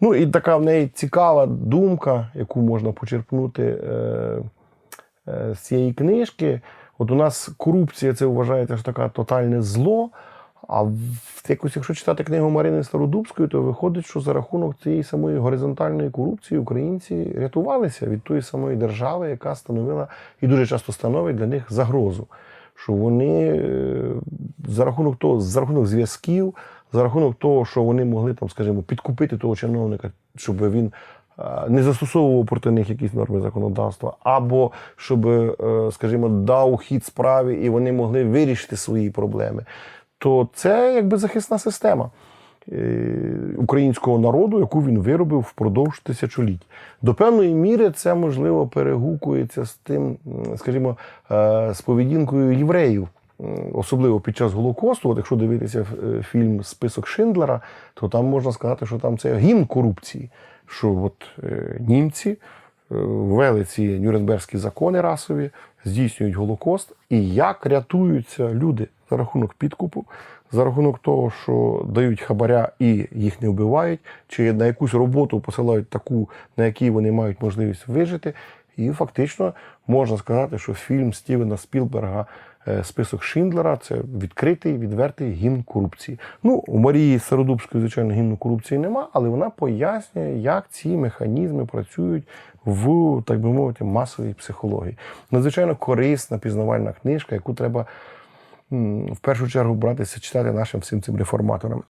Ну і така в неї цікава думка, яку можна почерпнути е, е, з цієї книжки. От у нас корупція це вважається що таке тотальне зло. А якось, якщо читати книгу Марини Стародубської, то виходить, що за рахунок цієї самої горизонтальної корупції українці рятувалися від тої самої держави, яка становила і дуже часто становить для них загрозу. Що вони е, за рахунок того, за рахунок зв'язків, за рахунок того, що вони могли там, скажімо, підкупити того чиновника, щоб він е, не застосовував проти них якісь норми законодавства, або щоб, е, скажімо, дав хід справі і вони могли вирішити свої проблеми, то це якби захисна система е, українського народу, яку він виробив впродовж тисячоліть. До певної міри це можливо перегукується з тим, скажімо, з поведінкою євреїв. Особливо під час Голокосту, от якщо дивитися е, фільм Список Шиндлера, то там можна сказати, що там це гімн корупції. Що от е, німці е, ввели ці нюрнберзькі закони расові, здійснюють Голокост, і як рятуються люди за рахунок підкупу, за рахунок того, що дають хабаря і їх не вбивають, чи на якусь роботу посилають таку, на якій вони мають можливість вижити. І фактично можна сказати, що фільм Стівена Спілберга е, Список Шиндлера це відкритий, відвертий гімн корупції. Ну, у Марії Стародубської, звичайно, гімну корупції нема, але вона пояснює, як ці механізми працюють в, так би мовити, масовій психології. Надзвичайно корисна пізнавальна книжка, яку треба в першу чергу братися читати нашим всім цим реформаторам.